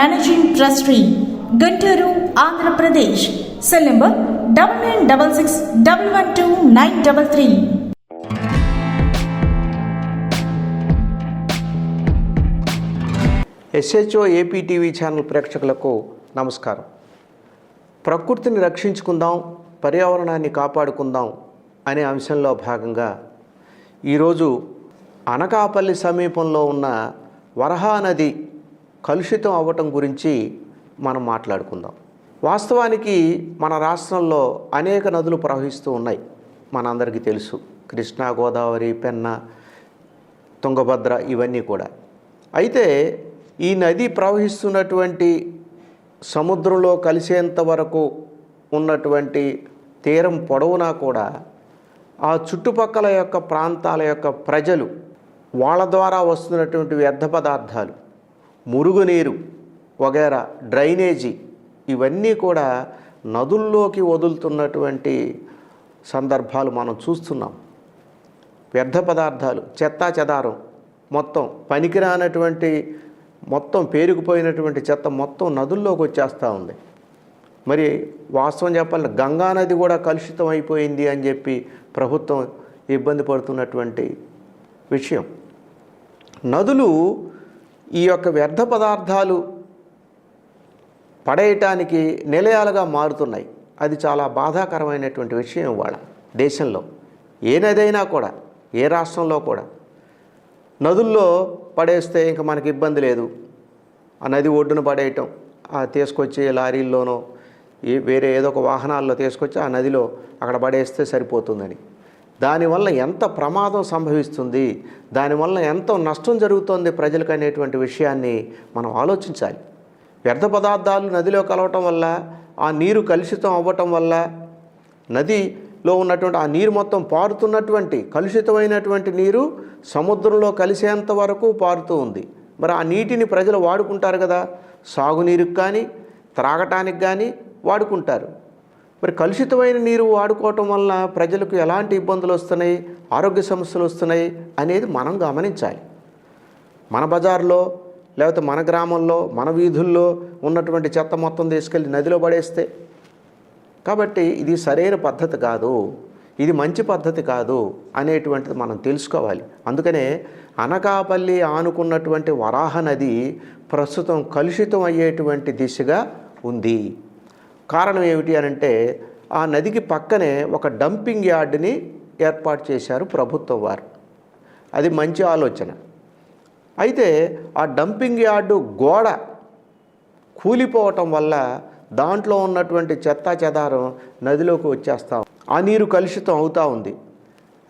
managing trustee Guntur Andhra Pradesh cell number double nine double six double one two nine double three SHO AP TV channel ప్రేక్షకులకు నమస్కారం. ప్రకృతిని రక్షించుకుందాం పర్యావరణాన్ని కాపాడుకుందాం అనే అంశంలో భాగంగా ఈరోజు అనకాపల్లి సమీపంలో ఉన్న వరహా నది కలుషితం అవ్వటం గురించి మనం మాట్లాడుకుందాం. వాస్తవానికి మన రాష్ట్రంలో అనేక నదులు ప్రవహిస్తూ ఉన్నాయి. మనందరికీ తెలుసు. కృష్ణా గోదావరి పెన్న తుంగభద్ర ఇవన్నీ కూడా. అయితే ఈ నది ప్రవహిస్తున్నటువంటి సముద్రంలో కలిసేంత వరకు ఉన్నటువంటి తీరం పొడవునా కూడా ఆ చుట్టుపక్కల యొక్క ప్రాంతాల యొక్క ప్రజలు వాళ్ళ ద్వారా వస్తున్నటువంటి వ్యర్థ పదార్థాలు మురుగునీరు వగేరా డ్రైనేజీ ఇవన్నీ కూడా నదుల్లోకి వదులుతున్నటువంటి సందర్భాలు మనం చూస్తున్నాం. వ్యర్థ పదార్థాలు చెత్తా చెదారం మొత్తం పనికిరానటువంటి మొత్తం పేరుకుపోయినటువంటి చెత్త మొత్తం నదుల్లోకి వచ్చేస్తూ ఉంది. మరి వాస్తవం చెప్పాలి గంగా నది కూడా కలుషితం అయిపోయింది అని చెప్పి ప్రభుత్వం ఇబ్బంది పడుతున్నటువంటి విషయం. నదులు ఈ యొక్క వ్యర్థ పదార్థాలు పడేయటానికి నిలయాలుగా మారుతున్నాయి. అది చాలా బాధాకరమైనటువంటి విషయం ఇవాళ దేశంలో. ఏ నదైనా కూడా ఏ రాష్ట్రంలో కూడా నదుల్లో పడేస్తే ఇంకా మనకి ఇబ్బంది లేదు. ఆ నది ఒడ్డున పడేయటం ఆ తీసుకొచ్చి లారీల్లోనో ఏ వేరే ఏదో ఒక వాహనాల్లో తీసుకొచ్చి ఆ నదిలో అక్కడ పడేస్తే సరిపోతుందని. దానివల్ల ఎంత ప్రమాదం సంభవిస్తుంది దానివల్ల ఎంత నష్టం జరుగుతోంది ప్రజలకు అనేటువంటి విషయాన్ని మనం ఆలోచించాలి. వ్యర్థ పదార్థాలు నదిలో కలవటం వల్ల ఆ నీరు కలుషితం అవ్వటం వల్ల నదిలో ఉన్నటువంటి ఆ నీరు మొత్తం పారుతున్నటువంటి కలుషితమైనటువంటి నీరు సముద్రంలో కలిసేంత వరకు పారుతూ ఉంది. మరి ఆ నీటిని ప్రజలు వాడుకుంటారు కదా సాగునీరుకి కానీ త్రాగటానికి కానీ వాడుకుంటారు. మరి కలుషితమైన నీరు వాడుకోవటం వల్ల ప్రజలకు ఎలాంటి ఇబ్బందులు వస్తున్నాయి? ఆరోగ్య సమస్యలు వస్తున్నాయి అనేది మనం గమనించాలి. మన బజార్లో లేకపోతే మన గ్రామంలో మన వీధుల్లో ఉన్నటువంటి చెత్త మొత్తం తీసుకెళ్ళి నదిలో పడేస్తే కాబట్టి ఇది సరైన పద్ధతి కాదు ఇది మంచి పద్ధతి కాదు అనేటువంటిది మనం తెలుసుకోవాలి. అందుకనే అనకాపల్లి ఆనుకున్నటువంటి వరాహ నది ప్రస్తుతం కలుషితం అయ్యేటువంటి దిశగా ఉంది. కారణం ఏమిటి అని అంటే ఆ నదికి పక్కనే ఒక డంపింగ్ యార్డ్ని ఏర్పాటు చేశారు ప్రభుత్వం వారు. అది మంచి ఆలోచన. అయితే ఆ డంపింగ్ యార్డు గోడ కూలిపోవటం వల్ల దాంట్లో ఉన్నటువంటి చెత్త చెదారం నదిలోకి వచ్చేస్తా ఆ నీరు కలుషితం అవుతూ ఉంది.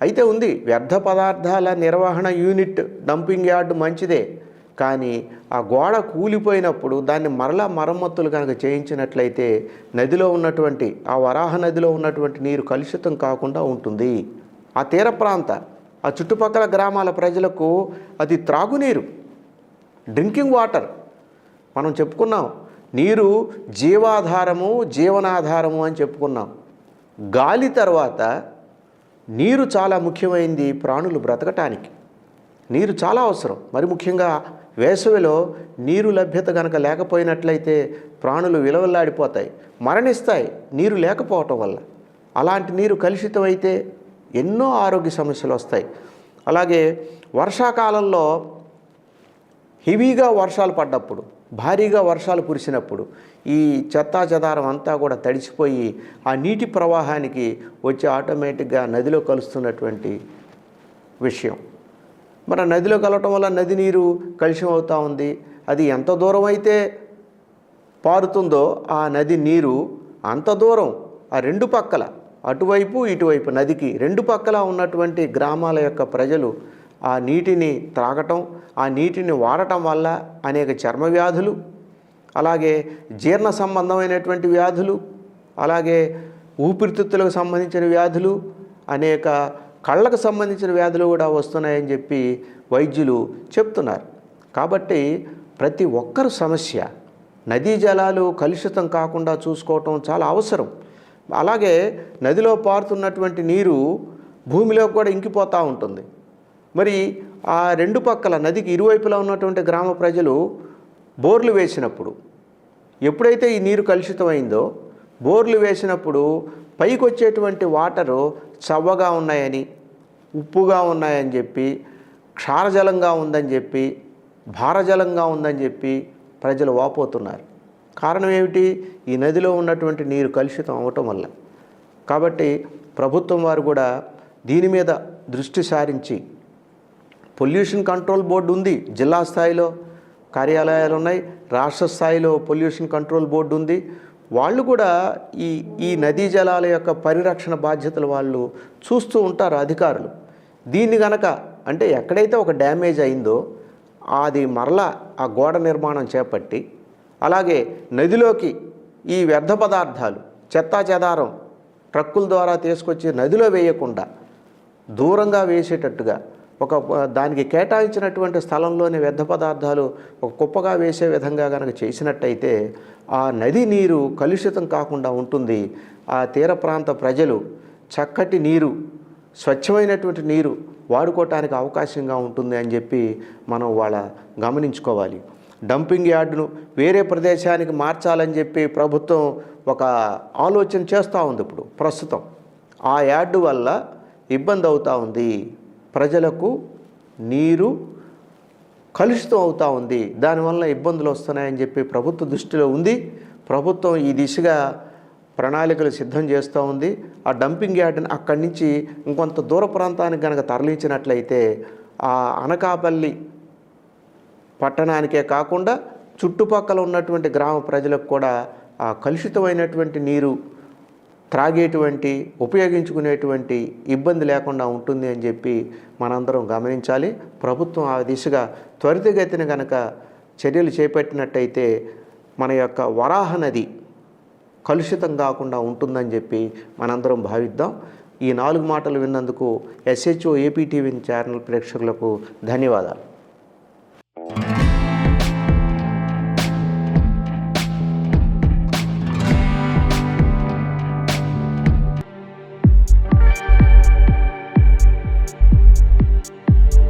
అయితే ఉంది వ్యర్థ పదార్థాల నిర్వహణ యూనిట్ డంపింగ్ యార్డు మంచిదే. కానీ ఆ గోడ కూలిపోయినప్పుడు దాన్ని మరలా మరమ్మతులు కనుక చేయించినట్లయితే నదిలో ఉన్నటువంటి ఆ వరాహ నదిలో ఉన్నటువంటి నీరు కలుషితం కాకుండా ఉంటుంది. ఆ తీర ప్రాంత ఆ చుట్టుపక్కల గ్రామాల ప్రజలకు అది త్రాగునీరు డ్రింకింగ్ వాటర్. మనం చెప్పుకున్నాం నీరు జీవాధారము జీవనాధారము అని చెప్పుకున్నాం. గాలి తర్వాత నీరు చాలా ముఖ్యమైంది ప్రాణులు బ్రతకటానికి. నీరు చాలా అవసరం. మరి ముఖ్యంగా వేసవిలో నీరు లభ్యత కనుక లేకపోయినట్లయితే ప్రాణులు విలవల్లాడిపోతాయి మరణిస్తాయి నీరు లేకపోవటం వల్ల. అలాంటి నీరు కలుషితమైతే ఎన్నో ఆరోగ్య సమస్యలు వస్తాయి. అలాగే వర్షాకాలంలో హెవీగా వర్షాలు పడ్డప్పుడు భారీగా వర్షాలు కురిసినప్పుడు ఈ చెత్తా చెదారం అంతా కూడా తడిసిపోయి ఆ నీటి ప్రవాహానికి వచ్చి ఆటోమేటిక్గా నదిలో కలుస్తున్నటువంటి విషయం. మరి నదిలో కలవటం వల్ల నది నీరు కలుషితం అవుతూ ఉంది. అది ఎంత దూరం అయితే పారుతుందో ఆ నది నీరు అంత దూరం ఆ రెండు పక్కల అటువైపు ఇటువైపు నదికి రెండు పక్కల ఉన్నటువంటి గ్రామాల యొక్క ప్రజలు ఆ నీటిని త్రాగటం ఆ నీటిని వాడటం వల్ల అనేక చర్మ వ్యాధులు అలాగే జీర్ణ సంబంధమైనటువంటి వ్యాధులు అలాగే ఊపిరితిత్తులకు సంబంధించిన వ్యాధులు అనేక కళ్ళకు సంబంధించిన వ్యాధులు కూడా వస్తున్నాయని చెప్పి వైద్యులు చెప్తున్నారు. కాబట్టి ప్రతి ఒక్కరు సమస్య నదీ జలాలు కలుషితం కాకుండా చూసుకోవటం చాలా అవసరం. అలాగే నదిలో పారుతున్నటువంటి నీరు భూమిలో కూడా ఇంకిపోతూ ఉంటుంది. మరి ఆ రెండు పక్కల నదికి ఇరువైపులా ఉన్నటువంటి గ్రామ ప్రజలు బోర్లు వేసినప్పుడు ఎప్పుడైతే ఈ నీరు కలుషితమైందో బోర్లు వేసినప్పుడు పైకి వచ్చేటువంటి వాటరు చవ్వగా ఉన్నాయని ఉప్పుగా ఉన్నాయని చెప్పి క్షారజలంగా ఉందని చెప్పి భారజలంగా ఉందని చెప్పి ప్రజలు వాపోతున్నారు. కారణం ఏమిటి? ఈ నదిలో ఉన్నటువంటి నీరు కలుషితం అవ్వటం వల్ల. కాబట్టి ప్రభుత్వం వారు కూడా దీని మీద దృష్టి సారించి పొల్యూషన్ కంట్రోల్ బోర్డు ఉంది జిల్లా స్థాయిలో కార్యాలయాలు ఉన్నాయి రాష్ట్ర స్థాయిలో పొల్యూషన్ కంట్రోల్ బోర్డు ఉంది. వాళ్ళు కూడా ఈ ఈ నదీ జలాల యొక్క పరిరక్షణ బాధ్యతలు వాళ్ళు చూస్తూ ఉంటారు అధికారులు. దీన్ని గనక అంటే ఎక్కడైతే ఒక డ్యామేజ్ అయిందో అది మరలా ఆ గోడ నిర్మాణం చేపట్టి అలాగే నదిలోకి ఈ వ్యర్థ పదార్థాలు చెత్తా చెదారం ట్రక్కుల ద్వారా తీసుకొచ్చి నదిలో వేయకుండా దూరంగా వేసేటట్టుగా ఒక దానికి కేటాయించినటువంటి స్థలంలోని వ్యర్థ పదార్థాలు ఒక కుప్పగా వేసే విధంగా కనుక చేసినట్టయితే ఆ నది నీరు కలుషితం కాకుండా ఉంటుంది. ఆ తీర ప్రాంత ప్రజలు చక్కటి నీరు స్వచ్ఛమైనటువంటి నీరు వాడుకోవటానికి అవకాశంగా ఉంటుంది అని చెప్పి మనం వాళ్ళ గమనించుకోవాలి. డంపింగ్ యార్డును వేరే ప్రదేశానికి మార్చాలని చెప్పి ప్రభుత్వం ఒక ఆలోచన చేస్తూ ఉంది ఇప్పుడు ప్రస్తుతం. ఆ యార్డు వల్ల ఇబ్బంది అవుతూ ఉంది. ప్రజలకు నీరు కలుషితం అవుతూ ఉంది. దానివల్ల ఇబ్బందులు వస్తున్నాయని చెప్పి ప్రభుత్వ దృష్టిలో ఉంది. ప్రభుత్వం ఈ దిశగా ప్రణాళికలు సిద్ధం చేస్తూ ఉంది. ఆ డంపింగ్ యార్డ్ని అక్కడి నుంచి ఇంకొంత దూర ప్రాంతానికి కనుక తరలించినట్లయితే ఆ అనకాపల్లి పట్టణానికే కాకుండా చుట్టుపక్కల ఉన్నటువంటి గ్రామ ప్రజలకు కూడా ఆ కలుషితమైనటువంటి నీరు త్రాగేటువంటి ఉపయోగించుకునేటువంటి ఇబ్బంది లేకుండా ఉంటుంది అని చెప్పి మనందరం గమనించాలి. ప్రభుత్వం ఆ దిశగా త్వరితగతిన కనుక చర్యలు చేపట్టినట్టయితే మన యొక్క వరాహ నది కలుషితం కాకుండా ఉంటుందని చెప్పి మనందరం భావిద్దాం. ఈ నాలుగు మాటలు విన్నందుకు ఎస్హెచ్ఓ ఏపీటీవీ ఛానల్ ప్రేక్షకులకు ధన్యవాదాలు.